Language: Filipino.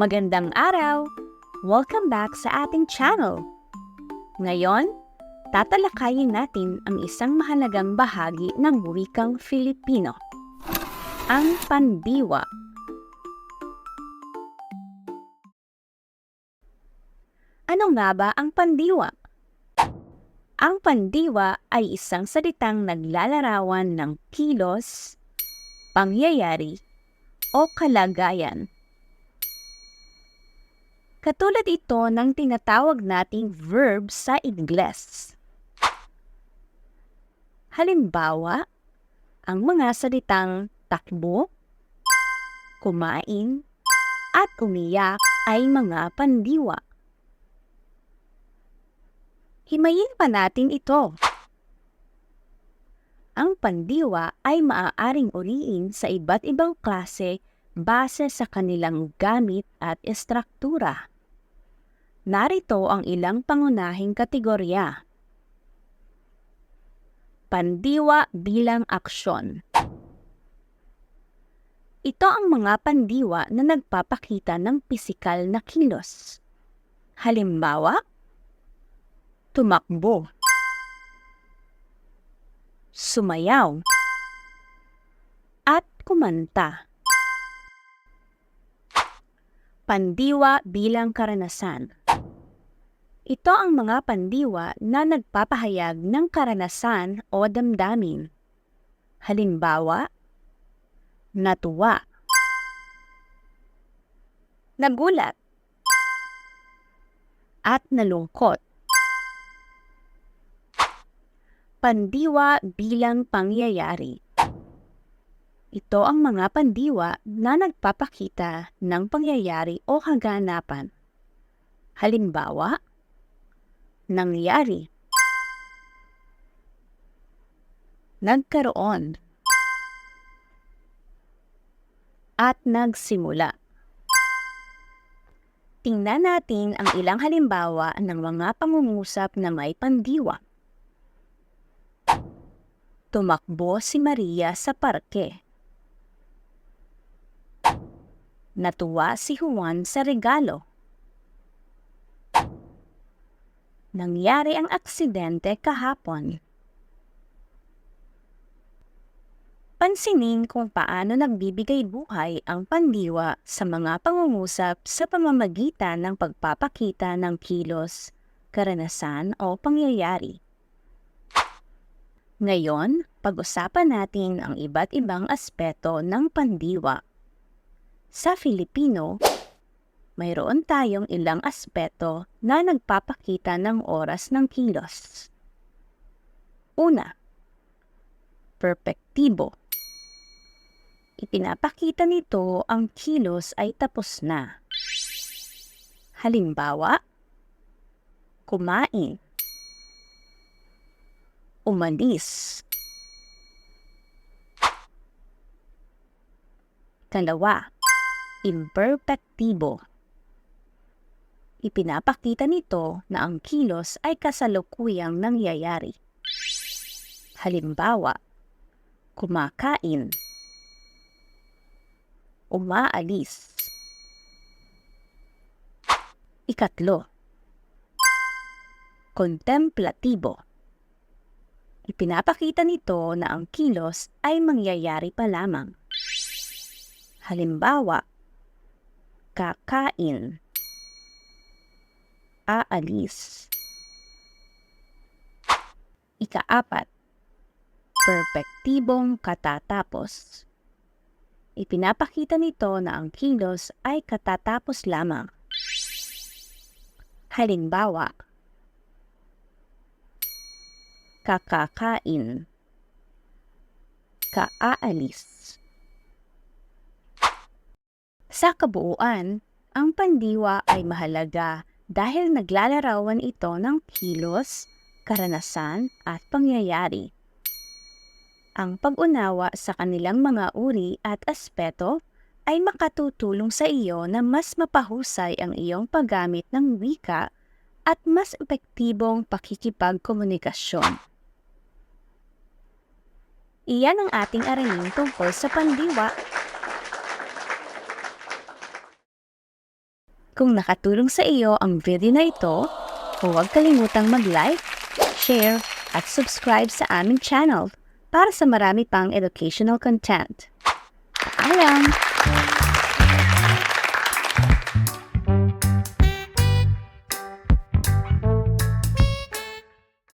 Magandang araw! Welcome back sa ating channel. Ngayon, tatalakayin natin ang isang mahalagang bahagi ng wikang Filipino, ang pandiwa. Ano nga ba ang pandiwa? Ang pandiwa ay isang salitang naglalarawan ng kilos, pangyayari, o kalagayan. Katulad ito ng tinatawag nating verb sa Ingles. Halimbawa, ang mga salitang takbo, kumain, at umiyak ay mga pandiwa. Himayin pa natin ito. Ang pandiwa ay maaaring uriin sa iba't ibang klase base sa kanilang gamit at estruktura. Narito ang ilang pangunahing kategorya. Pandiwa bilang aksyon. Ito ang mga pandiwa na nagpapakita ng pisikal na kilos. Halimbawa, tumakbo, sumayaw, at kumanta. Pandiwa bilang karanasan. Ito ang mga pandiwa na nagpapahayag ng karanasan o damdamin. Halimbawa, natuwa, nagulat, at nalungkot. Pandiwa bilang pangyayari. Ito ang mga pandiwa na nagpapakita ng pangyayari o kaganapan. Halimbawa, nangyari, nagkaroon, at nagsimula. Tingnan natin ang ilang halimbawa ng mga pangungusap na may pandiwa. Tumakbo si Maria sa parke. Natuwa si Juan sa regalo. Nangyari ang aksidente kahapon. Pansinin kung paano nagbibigay buhay ang pandiwa sa mga pangungusap sa pamamagitan ng pagpapakita ng kilos, karanasan o pangyayari. Ngayon, pag-usapan natin ang iba't ibang aspeto ng pandiwa. Sa Filipino, mayroon tayong ilang aspeto na nagpapakita ng oras ng kilos. Una, perpektibo. Ipinapakita nito ang kilos ay tapos na. Halimbawa, kumain, umalis. Kalawa, imperfectibo. Ipinapakita nito na ang kilos ay kasalukuyang nangyayari. Halimbawa, kumakain, umaalis. Ikatlo, kontemplatibo. Ipinapakita nito na ang kilos ay mangyayari pa lamang. Halimbawa, kakain, aalis. Ikaapat, perpektibong katatapos. Ipinapakita nito na ang kilos ay katatapos lamang. Halimbawa, kakakain, kaaalis. Sa kabuuan, ang pandiwa ay mahalaga dahil naglalarawan ito ng kilos, karanasan at pangyayari. Ang pag-unawa sa kanilang mga uri at aspeto ay makatutulong sa iyo na mas mapahusay ang iyong paggamit ng wika at mas epektibong pakikipagkomunikasyon. Iyan ang ating aralin tungkol sa pandiwa Kung nakatulong sa iyo ang video na ito, huwag kalimutang mag-like, share, at subscribe sa aming channel para sa marami pang educational content. Paalam!